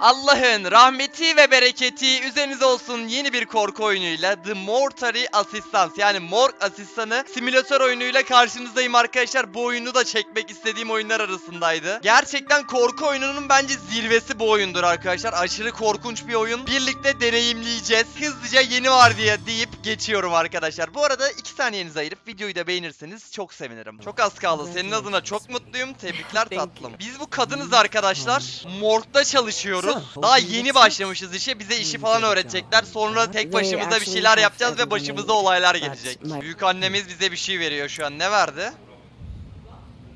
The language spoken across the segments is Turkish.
Allah'ın rahmeti ve bereketi üzerinize olsun yeni bir korku oyunuyla The Mortary Assistance yani Morg Asistanı simülatör oyunuyla karşınızdayım arkadaşlar. Bu oyunu da çekmek istediğim oyunlar arasındaydı. Gerçekten korku oyununun bence zirvesi bu oyundur arkadaşlar. Aşırı korkunç bir oyun. Birlikte deneyimleyeceğiz. Hızlıca yeni var diye deyip geçiyorum arkadaşlar. Bu arada 2 saniyenizi ayırıp videoyu da beğenirseniz çok sevinirim. Çok az kaldı. Senin adına çok mutluyum. Tebrikler tatlım. Biz bu kadınız arkadaşlar. Morgda çalışıyoruz. Daha yeni başlamışız işe. Bize işi falan öğretecekler. Sonra tek başımıza bir şeyler yapacağız ve başımıza olaylar gelecek. Büyük annemiz bize bir şey veriyor şu an. Ne verdi?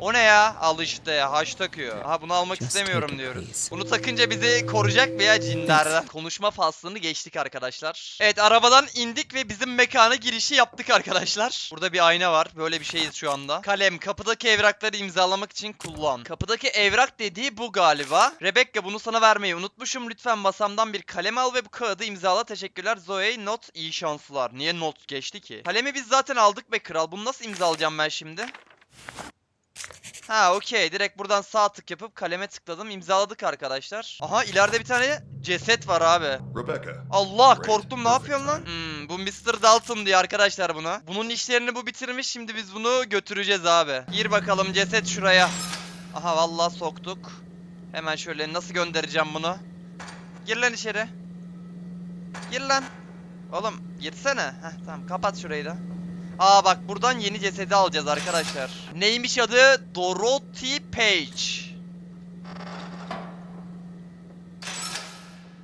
O ne ya? Al işte. Haş takıyor. Ha bunu almak istemiyorum diyoruz. Bunu takınca bizi koruyacak mı ya cinlerden? Konuşma faslını geçtik arkadaşlar. Evet arabadan indik ve bizim mekana girişi yaptık arkadaşlar. Burada bir ayna var. Böyle bir şeyiz şu anda. Kalem kapıdaki evrakları imzalamak için kullan. Kapıdaki evrak dediği bu galiba. Rebecca bunu sana vermeyi unutmuşum. Lütfen masamdan bir kalem al ve bu kağıdı imzala. Teşekkürler. Zoe not iyi şanslar. Niye not geçti ki? Kalemi biz zaten aldık be kral. Bunu nasıl imzalayacağım ben şimdi? Ha okey. Direkt buradan sağ tık yapıp kaleme tıkladım. imzaladık arkadaşlar. Aha ileride bir tane ceset var abi. Rebecca. Allah korktum ne yapıyorsun lan? Hmm, bu Mr. Dalton diyor arkadaşlar buna. Bunun işlerini bu bitirmiş şimdi biz bunu götüreceğiz abi. Gir bakalım ceset şuraya. Aha vallahi soktuk. Hemen şöyle nasıl göndereceğim bunu? Gir lan içeri. Gir lan. Oğlum girsene. Heh tamam kapat şurayı da. Aa bak buradan yeni cesedi alacağız arkadaşlar. Neymiş adı? Dorothy Page.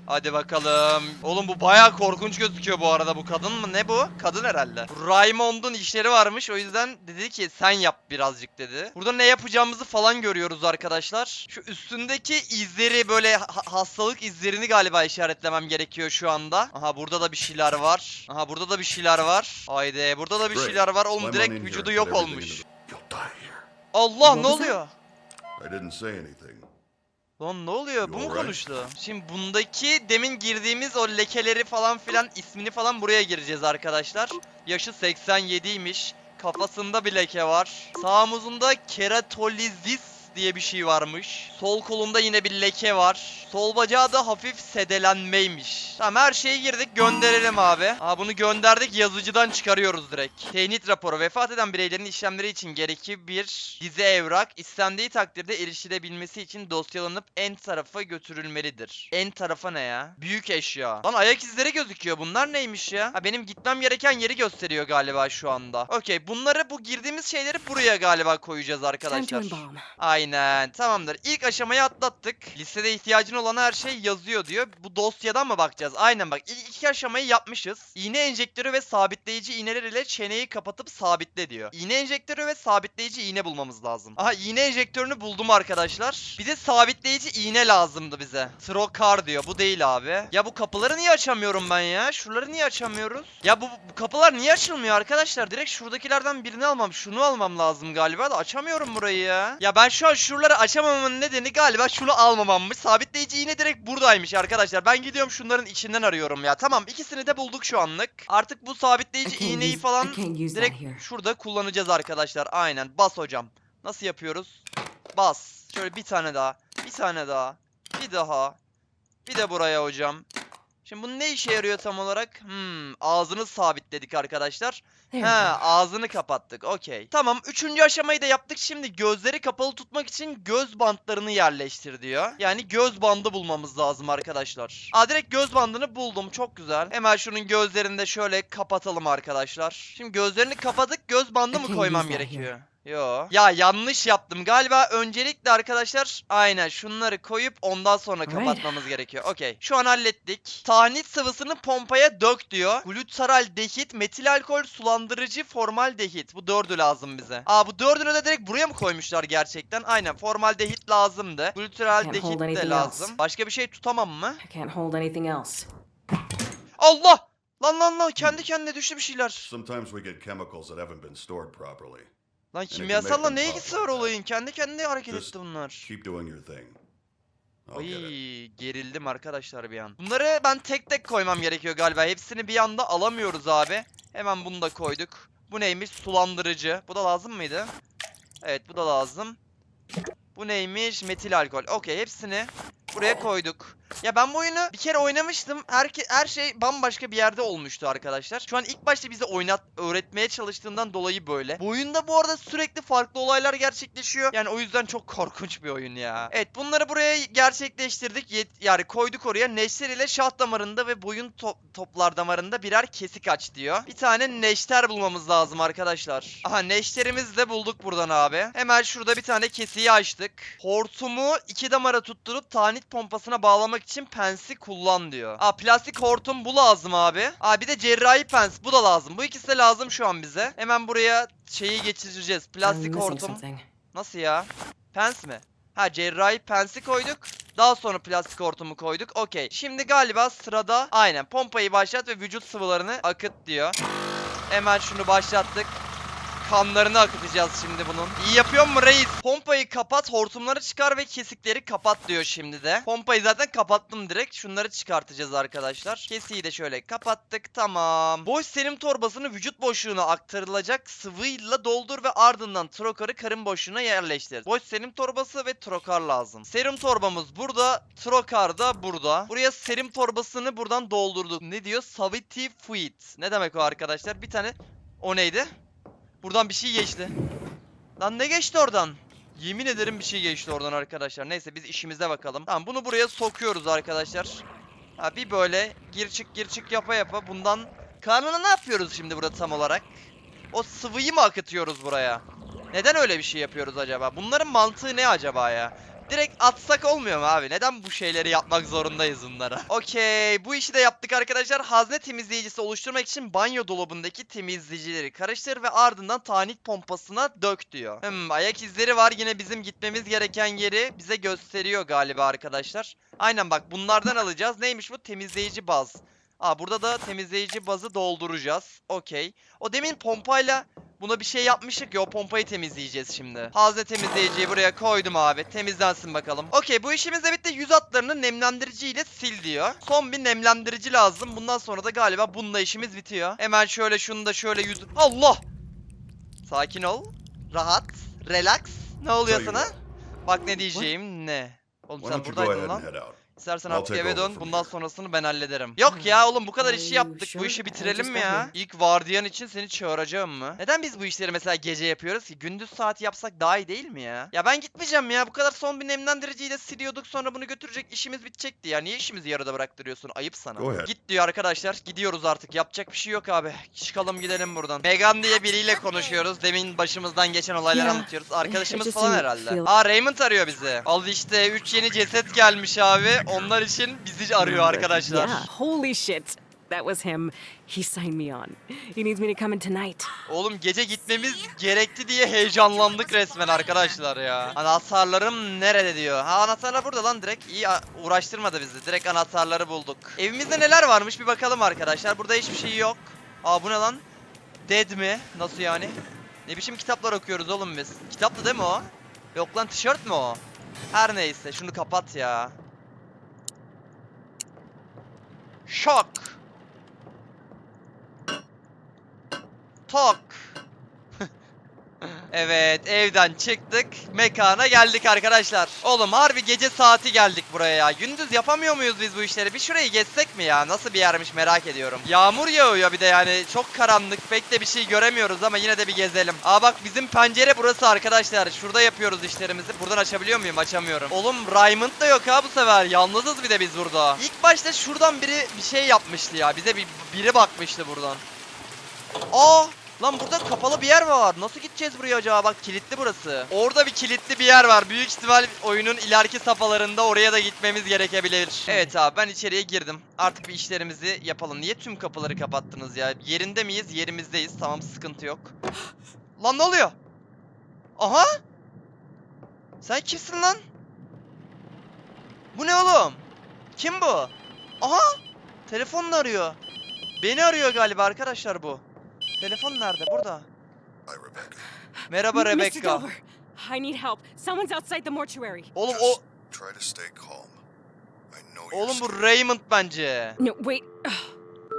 Hadi bakalım. Oğlum bu bayağı korkunç gözüküyor bu arada. Bu kadın mı? Ne bu? Kadın herhalde. Raymond'un işleri varmış. O yüzden dedi ki sen yap birazcık dedi. Burada ne yapacağımızı falan görüyoruz arkadaşlar. Şu üstündeki izleri böyle ha- hastalık izlerini galiba işaretlemem gerekiyor şu anda. Aha burada da bir şeyler var. Aha burada da bir şeyler var. Haydi burada da bir şeyler var. Oğlum direkt vücudu yok olmuş. Allah Ne oluyor? I didn't say anything. Lan ne oluyor? Bu mu konuştu? Şimdi bundaki demin girdiğimiz o lekeleri falan filan ismini falan buraya gireceğiz arkadaşlar. Yaşı 87'ymiş. Kafasında bir leke var. Sağ omuzunda keratolizis diye bir şey varmış. Sol kolunda yine bir leke var. Sol bacağı da hafif sedelenmeymiş. Tamam her şeyi girdik gönderelim abi. Aa bunu gönderdik yazıcıdan çıkarıyoruz direkt. Tehnit raporu vefat eden bireylerin işlemleri için gerekli bir dizi evrak istendiği takdirde erişilebilmesi için dosyalanıp en tarafa götürülmelidir. En tarafa ne ya? Büyük eşya. Lan ayak izleri gözüküyor. Bunlar neymiş ya? Ha benim gitmem gereken yeri gösteriyor galiba şu anda. Okey bunları bu girdiğimiz şeyleri buraya galiba koyacağız arkadaşlar. embalm. Aynen tamamdır. İlk aşamayı atlattık. Listede ihtiyacın olan her şey yazıyor diyor. Bu dosyadan mı bakacağız? Aynen bak ilk iki aşamayı yapmışız. İğne enjektörü ve sabitleyici iğneler ile çeneyi kapatıp sabitle diyor. İğne enjektörü ve sabitleyici iğne bulmamız lazım. Aha iğne enjektörünü buldum arkadaşlar. Bir de sabitleyici iğne lazımdı bize. Trokar diyor. Bu değil abi. Ya bu kapıları niye açamıyorum ben ya? Şuraları niye açamıyoruz? Ya bu, bu kapılar niye açılmıyor arkadaşlar? Direkt şuradakilerden birini almam. Şunu almam lazım galiba da açamıyorum burayı ya. Ya ben şu an şuraları açamamamın nedeni galiba şunu almamammış. Sabitleyici iğne direkt buradaymış arkadaşlar. Ben gidiyorum şunların içinden arıyorum ya. Tamam ikisini de bulduk şu anlık. Artık bu sabitleyici iğneyi falan direkt şurada kullanacağız arkadaşlar. Aynen bas hocam. Nasıl yapıyoruz? Bas. Şöyle bir tane daha. Bir tane daha. Bir daha. Bir de buraya hocam. Şimdi bu ne işe yarıyor tam olarak? Hmm, ağzını sabitledik arkadaşlar. Go. ağzını kapattık. Okey. Tamam, üçüncü aşamayı da yaptık. Şimdi gözleri kapalı tutmak için göz bantlarını yerleştir diyor. Yani göz bandı bulmamız lazım arkadaşlar. Aa direkt göz bandını buldum. Çok güzel. Hemen şunun gözlerini de şöyle kapatalım arkadaşlar. Şimdi gözlerini kapadık. Göz bandı mı koymam gerekiyor? Yo. Ya yanlış yaptım. Galiba öncelikle arkadaşlar aynen şunları koyup ondan sonra kapatmamız gerekiyor. Okey. Şu an hallettik. Tahnit sıvısını pompaya dök diyor. Glutaral metil alkol, sulandırıcı, formaldehit. Bu dördü lazım bize. Aa bu dördünü de direkt buraya mı koymuşlar gerçekten? Aynen formaldehit lazımdı. Can't hold Glutaral de lazım. else. Başka bir şey tutamam mı? I can't hold anything else. Allah! Lan lan lan kendi kendine düştü bir şeyler. Sometimes we get chemicals that haven't been stored properly. Lan kimyasalla ne ilgisi var olayın? Kendi kendine hareket Just etti bunlar. Keep doing your thing. Ay gerildim arkadaşlar bir an. Bunları ben tek tek koymam gerekiyor galiba. Hepsini bir anda alamıyoruz abi. Hemen bunu da koyduk. Bu neymiş? Sulandırıcı. Bu da lazım mıydı? Evet bu da lazım. Bu neymiş? Metil alkol. Okey hepsini buraya koyduk. Ya ben bu oyunu bir kere oynamıştım. Her, her şey bambaşka bir yerde olmuştu arkadaşlar. Şu an ilk başta bize oynat öğretmeye çalıştığından dolayı böyle. Bu oyunda bu arada sürekli farklı olaylar gerçekleşiyor. Yani o yüzden çok korkunç bir oyun ya. Evet bunları buraya gerçekleştirdik. Yet- yani koyduk oraya. Neşter ile şah damarında ve boyun top- toplar damarında birer kesik aç diyor. Bir tane neşter bulmamız lazım arkadaşlar. Aha neşterimizi de bulduk buradan abi. Hemen şurada bir tane kesiği açtık. Hortumu iki damara tutturup tanit pompasına bağlamak için pensi kullan diyor. Aa plastik hortum bu lazım abi. Aa bir de cerrahi pens bu da lazım. Bu ikisi de lazım şu an bize. Hemen buraya şeyi geçireceğiz. Plastik hortum. Nasıl ya? Pens mi? Ha cerrahi pensi koyduk. Daha sonra plastik hortumu koyduk. Okey. Şimdi galiba sırada aynen pompayı başlat ve vücut sıvılarını akıt diyor. Hemen şunu başlattık. Kanlarını akıtacağız şimdi bunun. İyi yapıyor mu reis? Pompayı kapat, hortumları çıkar ve kesikleri kapat diyor şimdi de. Pompayı zaten kapattım direkt. Şunları çıkartacağız arkadaşlar. Kesiyi de şöyle kapattık. Tamam. Boş serum torbasını vücut boşluğuna aktarılacak sıvıyla doldur ve ardından trokarı karın boşluğuna yerleştir. Boş serum torbası ve trokar lazım. Serum torbamız burada, trokar da burada. Buraya serum torbasını buradan doldurduk. Ne diyor? Savity fluid. Ne demek o arkadaşlar? Bir tane o neydi? Buradan bir şey geçti. Lan ne geçti oradan? Yemin ederim bir şey geçti oradan arkadaşlar. Neyse biz işimize bakalım. Tamam bunu buraya sokuyoruz arkadaşlar. Ha bir böyle gir çık gir çık yapa yapa bundan karnına ne yapıyoruz şimdi burada tam olarak? O sıvıyı mı akıtıyoruz buraya? Neden öyle bir şey yapıyoruz acaba? Bunların mantığı ne acaba ya? Direkt atsak olmuyor mu abi? Neden bu şeyleri yapmak zorundayız bunlara? Okey. Bu işi de yaptık arkadaşlar. Hazne temizleyicisi oluşturmak için banyo dolabındaki temizleyicileri karıştır ve ardından tanit pompasına dök diyor. Hmm, ayak izleri var. Yine bizim gitmemiz gereken yeri bize gösteriyor galiba arkadaşlar. Aynen bak bunlardan alacağız. Neymiş bu? Temizleyici baz. Aa burada da temizleyici bazı dolduracağız. Okey. O demin pompayla buna bir şey yapmıştık ya o pompayı temizleyeceğiz şimdi. Hazne temizleyiciyi buraya koydum abi. Temizlensin bakalım. Okey bu işimiz de bitti. Yüz hatlarını nemlendiriciyle sil diyor. Son bir nemlendirici lazım. Bundan sonra da galiba bununla işimiz bitiyor. Hemen şöyle şunu da şöyle yüz... Allah! Sakin ol. Rahat. Relax. Ne oluyor sana? Bak ne diyeceğim ne? Oğlum sen buradaydın lan. İstersen I'll artık eve dön. Bundan sonrasını ben hallederim. Yok ya oğlum bu kadar işi yaptık. Bu işi bitirelim mi ya? İlk vardiyan için seni çağıracağım mı? Neden biz bu işleri mesela gece yapıyoruz ki? Gündüz saat yapsak daha iyi değil mi ya? Ya ben gitmeyeceğim ya. Bu kadar son bir nemlendiriciyle siliyorduk sonra bunu götürecek işimiz bitecekti ya. Niye işimizi yarıda bıraktırıyorsun? Ayıp sana. Git diyor arkadaşlar. Gidiyoruz artık. Yapacak bir şey yok abi. Çıkalım gidelim buradan. Megan diye biriyle konuşuyoruz. Demin başımızdan geçen olayları anlatıyoruz. Arkadaşımız falan herhalde. Aa Raymond arıyor bizi. Al işte 3 yeni ceset gelmiş abi. Onlar için bizi arıyor arkadaşlar. Yeah, holy shit. That was him. He signed me on. He needs me to come in tonight. Oğlum gece gitmemiz gerekti diye heyecanlandık resmen arkadaşlar ya. Anahtarlarım nerede diyor. Ha anahtarlar burada lan direkt. İyi uğraştırmadı bizi. Direkt anahtarları bulduk. Evimizde neler varmış bir bakalım arkadaşlar. Burada hiçbir şey yok. Aa bu ne lan? Dead mi? Nasıl yani? Ne biçim kitaplar okuyoruz oğlum biz? Kitaplı değil mi o? Yok lan tişört mü o? Her neyse şunu kapat ya. Şok. Tok. Evet evden çıktık. Mekana geldik arkadaşlar. Oğlum harbi gece saati geldik buraya ya. Gündüz yapamıyor muyuz biz bu işleri? Bir şurayı geçsek mi ya? Nasıl bir yermiş merak ediyorum. Yağmur yağıyor bir de yani. Çok karanlık. Pek de bir şey göremiyoruz ama yine de bir gezelim. Aa bak bizim pencere burası arkadaşlar. Şurada yapıyoruz işlerimizi. Buradan açabiliyor muyum? Açamıyorum. Oğlum Raymond da yok ha bu sefer. Yalnızız bir de biz burada. İlk başta şuradan biri bir şey yapmıştı ya. Bize bir biri bakmıştı buradan. Aa! Lan burada kapalı bir yer mi var? Nasıl gideceğiz buraya acaba? Bak kilitli burası. Orada bir kilitli bir yer var. Büyük ihtimal oyunun ileriki safhalarında oraya da gitmemiz gerekebilir. Evet abi ben içeriye girdim. Artık bir işlerimizi yapalım. Niye tüm kapıları kapattınız ya? Yerinde miyiz? Yerimizdeyiz. Tamam sıkıntı yok. lan ne oluyor? Aha! Sen kimsin lan? Bu ne oğlum? Kim bu? Aha! Telefonla arıyor. Beni arıyor galiba arkadaşlar bu. Telefon nerede? Burada. Hi, Rebecca. Merhaba Mr. Rebecca. Delver, I need help. Someone's outside the mortuary. Oğlum Just o try to stay calm. I know you're oğlum bu scared. Raymond bence. No, wait. Ugh.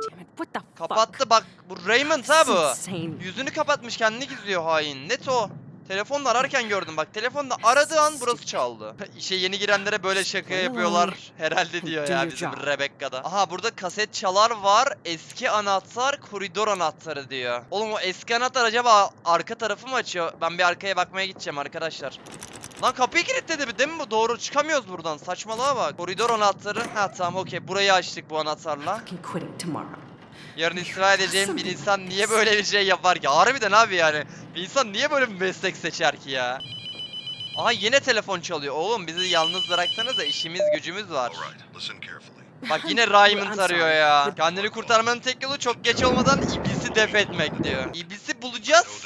Damn it, what the fuck? Kapattı bak bu Raymond ha bu. insane. Yüzünü kapatmış kendini gizliyor hain. Net o. Telefonla ararken gördüm bak. Telefonla aradığı an burası çaldı. İşe yeni girenlere böyle şaka yapıyorlar herhalde diyor ya bizim. Rebecca'da. Aha burada kaset çalar var. Eski anahtar koridor anahtarı diyor. Oğlum o eski anahtar acaba arka tarafı mı açıyor? Ben bir arkaya bakmaya gideceğim arkadaşlar. Lan kapıyı kilitledi bir değil mi bu? Doğru çıkamıyoruz buradan. Saçmalığa bak. Koridor anahtarı. Ha tamam okey. Burayı açtık bu anahtarla. Yarın istifa edeceğim bir insan niye böyle bir şey yapar ki? Harbiden abi yani. Bir insan niye böyle bir meslek seçer ki ya? Aha yine telefon çalıyor. Oğlum bizi yalnız bıraksanız da işimiz gücümüz var. Bak yine Raymond arıyor ya. Kendini kurtarmanın tek yolu çok geç olmadan iblisi def etmek diyor. İblisi bulacağız.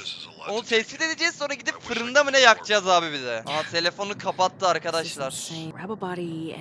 Onu tespit edeceğiz sonra gidip fırında mı ne yakacağız abi bir de. Aha telefonu kapattı arkadaşlar.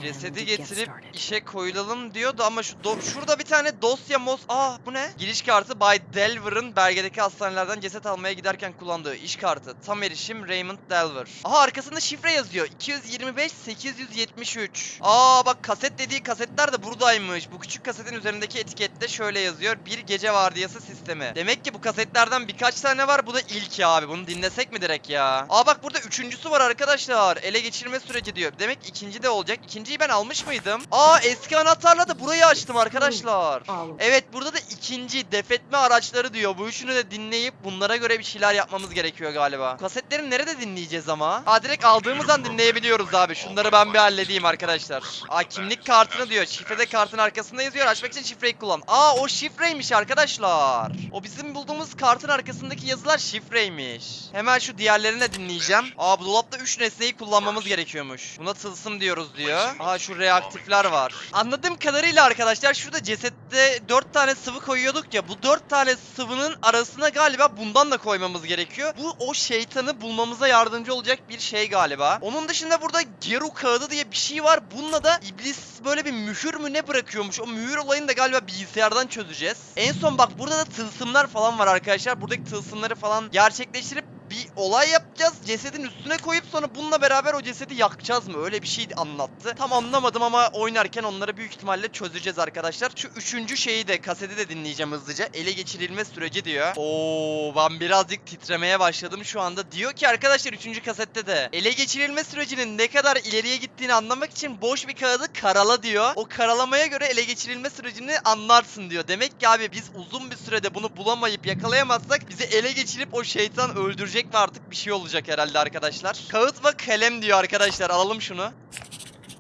Cesedi get getirip işe koyulalım diyordu ama şu şurada bir tane dosya mos... Aa bu ne? Giriş kartı Bay Delver'ın belgedeki hastanelerden ceset almaya giderken kullandığı iş kartı. Tam erişim Raymond Delver. Aha arkasında şifre yazıyor. 225 873. Aa bak kaset dediği kasetler de buradaymış. Bu küçük kasetin üzerindeki etikette şöyle yazıyor. Bir gece vardiyası sistemi. Demek ki bu kasetlerden birkaç tane var. Bu da ilki abi. Bunu dinlesek mi direkt ya? Aa bak burada üçüncüsü var arkadaşlar. Ele geçirme süreci diyor. Demek ikinci de olacak. İkinciyi ben almış mıydım? Aa eski anahtarla da burayı açtım arkadaşlar. Evet burada da ikinci defetme araçları diyor. Bu üçünü de dinleyip bunlara göre bir şeyler yapmamız gerekiyor galiba. Kasetleri nerede dinleyeceğiz ama? Aa direkt aldığımız an dinleyebiliyoruz abi. Şunları ben bir halledeyim arkadaşlar. Aa kimlik kartını diyor. Şifrede kartın arkasında yazıyor. Açmak için şifreyi kullan. Aa o şifreymiş arkadaşlar. O bizim bulduğumuz kartın arkasındaki yazılar şifreymiş. Hemen şu diğerlerini de dinleyeceğim. Aa bu dolapta 3 nesneyi kullanmamız gerekiyormuş. Buna tılsım diyoruz diyor. Aha şu reaktifler var. Anladığım kadarıyla arkadaşlar şurada cesette 4 tane sıvı koyuyorduk ya. Bu 4 tane sıvının arasına galiba bundan da koymamız gerekiyor. Bu o şeytanı bulmamıza yardımcı olacak bir şey galiba. Onun dışında burada Geru kağıdı diye bir şey var. Bununla da iblis böyle bir mühür mü ne bırakıyormuş. O mühür olayını da galiba bilgisayardan çözeceğiz. En son bak burada da tılsımlar falan var arkadaşlar. Buradaki tılsımları falan gerçekleştirip bir olay yapacağız. Cesedin üstüne koyup sonra bununla beraber o cesedi yakacağız mı? Öyle bir şey anlattı. Tam anlamadım ama oynarken onları büyük ihtimalle çözeceğiz arkadaşlar. Şu üçüncü şeyi de kaseti de dinleyeceğim hızlıca. Ele geçirilme süreci diyor. Oo ben birazcık titremeye başladım şu anda. Diyor ki arkadaşlar üçüncü kasette de ele geçirilme sürecinin ne kadar ileriye gittiğini anlamak için boş bir kağıdı karala diyor. O karalamaya göre ele geçirilme sürecini anlarsın diyor. Demek ki abi biz uzun bir sürede bunu bulamayıp yakalayamazsak bizi ele geçirip o şeytan öldürecek ve artık bir şey olacak herhalde arkadaşlar. Kağıt ve kalem diyor arkadaşlar. Alalım şunu.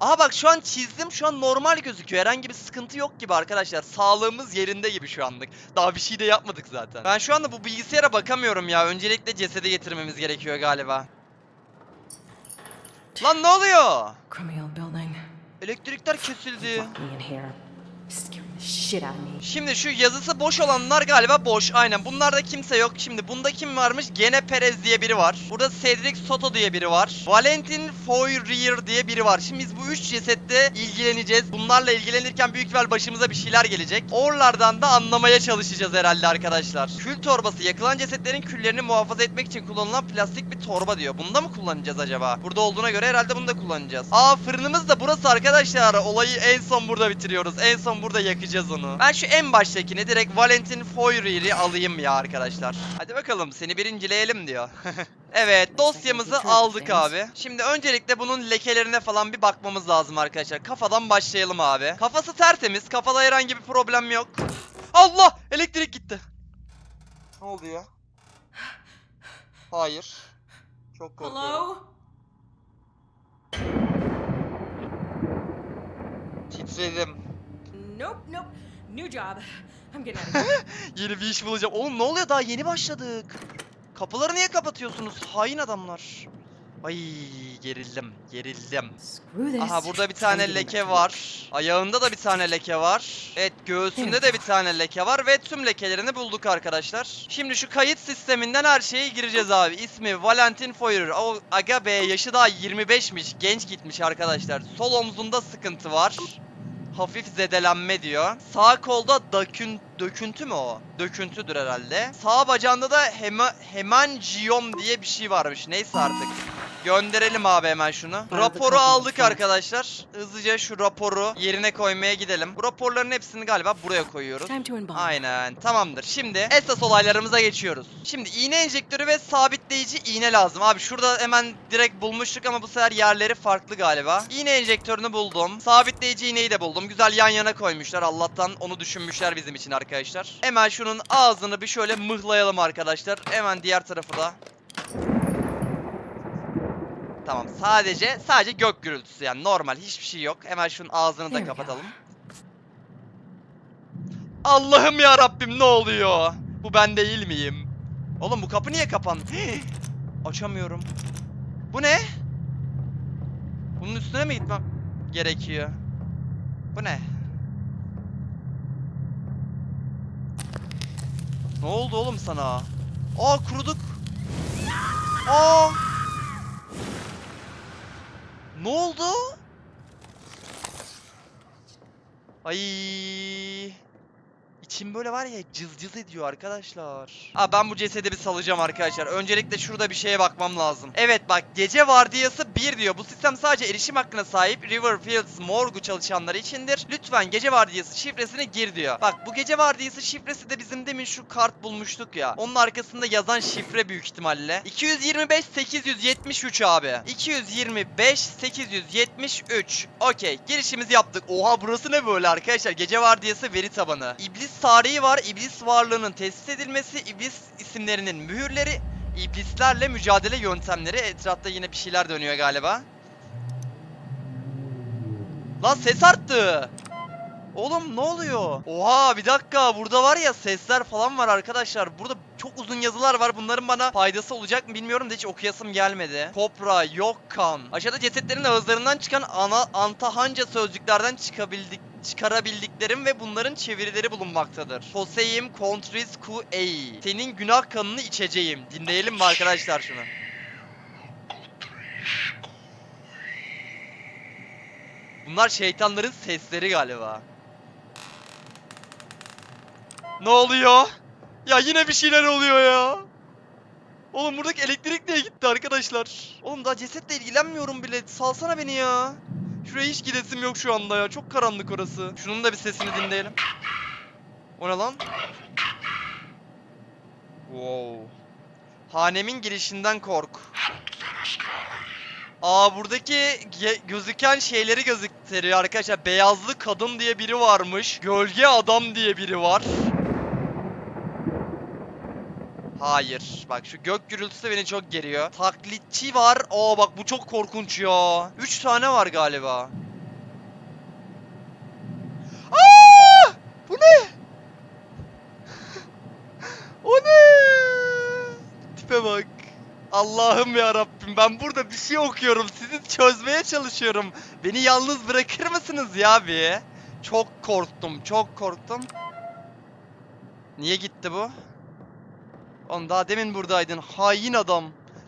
Aha bak şu an çizdim. Şu an normal gözüküyor. Herhangi bir sıkıntı yok gibi arkadaşlar. Sağlığımız yerinde gibi şu anlık. Daha bir şey de yapmadık zaten. Ben şu anda bu bilgisayara bakamıyorum ya. Öncelikle cesede getirmemiz gerekiyor galiba. Lan ne oluyor? Elektrikler kesildi. Lock me in here. Scaring the shit. Şimdi şu yazısı boş olanlar galiba boş. Aynen. Bunlarda kimse yok. Şimdi bunda kim varmış? Gene Perez diye biri var. Burada Cedric Soto diye biri var. Valentin Fourier diye biri var. Şimdi biz bu üç cesette ilgileneceğiz. Bunlarla ilgilenirken büyük ihtimal başımıza bir şeyler gelecek. Oralardan da anlamaya çalışacağız herhalde arkadaşlar. Kül torbası yakılan cesetlerin küllerini muhafaza etmek için kullanılan plastik bir torba diyor. Bunda mı kullanacağız acaba? Burada olduğuna göre herhalde bunu da kullanacağız. Aa fırınımız da burası arkadaşlar. Olayı en son burada bitiriyoruz. En son burada yakacağız onu. Ben şu en baştakini direkt Valentin Fourier'i alayım ya arkadaşlar. Hadi bakalım seni birincileyelim diyor. Evet dosyamızı aldık abi. Şimdi öncelikle bunun lekelerine falan bir bakmamız lazım arkadaşlar. Kafadan başlayalım abi. Kafası tertemiz. Kafada herhangi bir problem yok. Allah! Elektrik gitti. Ne oldu ya? Hayır. Çok korkuyorum. Titredim. Nope, nope. New job. I'm getting out of here. Yeni bir iş bulacağım. Oğlum ne oluyor daha yeni başladık. Kapıları niye kapatıyorsunuz? Hain adamlar. Ay gerildim, gerildim. Aha burada bir tane leke var. Ayağında da bir tane leke var. Evet göğsünde de bir tane leke var ve tüm lekelerini bulduk arkadaşlar. Şimdi şu kayıt sisteminden her şeye gireceğiz abi. İsmi Valentin Foyer. O aga be yaşı daha 25'miş. Genç gitmiş arkadaşlar. Sol omzunda sıkıntı var. Hafif zedelenme diyor. Sağ kolda dökün, döküntü mü o? Döküntüdür herhalde. Sağ bacağında da hema, hemangiom diye bir şey varmış. Neyse artık. Gönderelim abi hemen şunu. Raporu aldık arkadaşlar. Hızlıca şu raporu yerine koymaya gidelim. Bu raporların hepsini galiba buraya koyuyoruz. Aynen tamamdır. Şimdi esas olaylarımıza geçiyoruz. Şimdi iğne enjektörü ve sabitleyici iğne lazım. Abi şurada hemen direkt bulmuştuk ama bu sefer yerleri farklı galiba. İğne enjektörünü buldum. Sabitleyici iğneyi de buldum. Güzel yan yana koymuşlar. Allah'tan onu düşünmüşler bizim için arkadaşlar. Hemen şunun ağzını bir şöyle mıhlayalım arkadaşlar. Hemen diğer tarafı da. Tamam sadece sadece gök gürültüsü yani normal hiçbir şey yok. Hemen şunun ağzını da kapatalım. Allah'ım ya Rabbim ne oluyor? Bu ben değil miyim? Oğlum bu kapı niye kapandı? Açamıyorum. Bu ne? Bunun üstüne mi gitmem gerekiyor? Bu ne? Ne oldu oğlum sana? Aa kuruduk. Aa! Ne oldu? Ay. İçim böyle var ya cız cız ediyor arkadaşlar. Aa ben bu cesedi bir salacağım arkadaşlar. Öncelikle şurada bir şeye bakmam lazım. Evet bak gece vardiyası 1 diyor. Bu sistem sadece erişim hakkına sahip Riverfields morgu çalışanları içindir. Lütfen gece vardiyası şifresini gir diyor. Bak bu gece vardiyası şifresi de bizim demin şu kart bulmuştuk ya. Onun arkasında yazan şifre büyük ihtimalle. 225 873 abi. 225 873. Okey girişimizi yaptık. Oha burası ne böyle arkadaşlar? Gece vardiyası veri tabanı. İblis tarihi var. İblis varlığının tespit edilmesi, iblis isimlerinin mühürleri, iblislerle mücadele yöntemleri. Etrafta yine bir şeyler dönüyor galiba. Lan ses arttı. Oğlum ne oluyor? Oha bir dakika burada var ya sesler falan var arkadaşlar. Burada çok uzun yazılar var. Bunların bana faydası olacak mı bilmiyorum da hiç okuyasım gelmedi. Kopra, yok kan. Aşağıda cesetlerin ağızlarından çıkan ana antahanca sözcüklerden çıkabildik çıkarabildiklerim ve bunların çevirileri bulunmaktadır. Poseim contris ku ei. Senin günah kanını içeceğim. Dinleyelim mi arkadaşlar şunu? Bunlar şeytanların sesleri galiba. Ne oluyor? Ya yine bir şeyler oluyor ya. Oğlum buradaki elektrik niye gitti arkadaşlar? Oğlum daha cesetle ilgilenmiyorum bile. Salsana beni ya. Şuraya hiç gidesim yok şu anda ya. Çok karanlık orası. Şunun da bir sesini dinleyelim. O ne lan? Wow. Hanemin girişinden kork. Aa buradaki gözüken şeyleri gösteriyor arkadaşlar. Beyazlı kadın diye biri varmış. Gölge adam diye biri var. Hayır. Bak şu gök gürültüsü beni çok geriyor. Taklitçi var. Aa bak bu çok korkunç ya. 3 tane var galiba. Aa! Bu ne? o ne? Tipe bak. Allah'ım ya Rabbim ben burada bir şey okuyorum. Sizi çözmeye çalışıyorum. Beni yalnız bırakır mısınız ya bir? Çok korktum, çok korktum. Niye gitti bu? Oğlum daha demin buradaydın. Hain adam.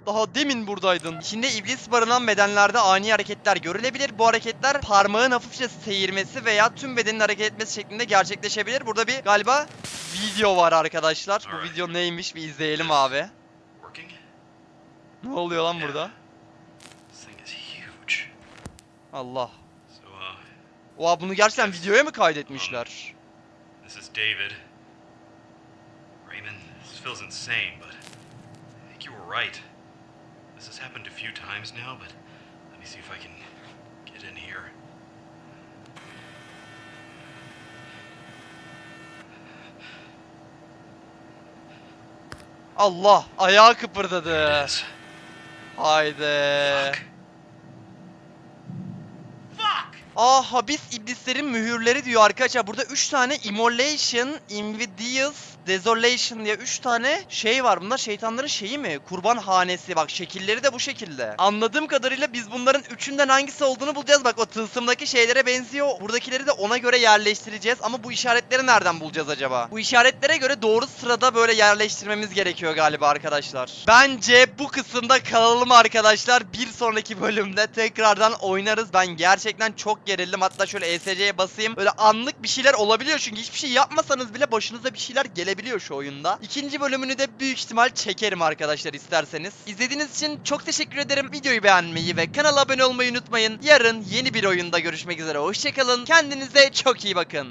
Daha demin buradaydın. İçinde iblis barınan bedenlerde ani hareketler görülebilir. Bu hareketler parmağın hafifçe seyirmesi veya tüm bedenin hareket etmesi şeklinde gerçekleşebilir. Burada bir galiba video var arkadaşlar. Bu video neymiş bir izleyelim abi. Ne oluyor lan burada? Allah. Oha bunu gerçekten videoya mı kaydetmişler? this is David. Raymond, this feels insane, but I think you were right. This has happened a few times now, but let me see if I can get in here. Allah ayağı kıpırdadı. Haydi. Fuck. Aa habis iblislerin mühürleri diyor arkadaşlar. Burada 3 tane immolation, invidious, desolation diye 3 tane şey var. Bunlar şeytanların şeyi mi? Kurban hanesi. Bak şekilleri de bu şekilde. Anladığım kadarıyla biz bunların üçünden hangisi olduğunu bulacağız. Bak o tılsımdaki şeylere benziyor. Buradakileri de ona göre yerleştireceğiz. Ama bu işaretleri nereden bulacağız acaba? Bu işaretlere göre doğru sırada böyle yerleştirmemiz gerekiyor galiba arkadaşlar. Bence bu kısımda kalalım arkadaşlar. Bir sonraki bölümde tekrardan oynarız. Ben gerçekten çok gerildim. Hatta şöyle ESC'ye basayım. Böyle anlık bir şeyler olabiliyor çünkü hiçbir şey yapmasanız bile başınıza bir şeyler gelebiliyor şu oyunda. İkinci bölümünü de büyük ihtimal çekerim arkadaşlar isterseniz. İzlediğiniz için çok teşekkür ederim. Videoyu beğenmeyi ve kanala abone olmayı unutmayın. Yarın yeni bir oyunda görüşmek üzere. Hoşçakalın. Kendinize çok iyi bakın.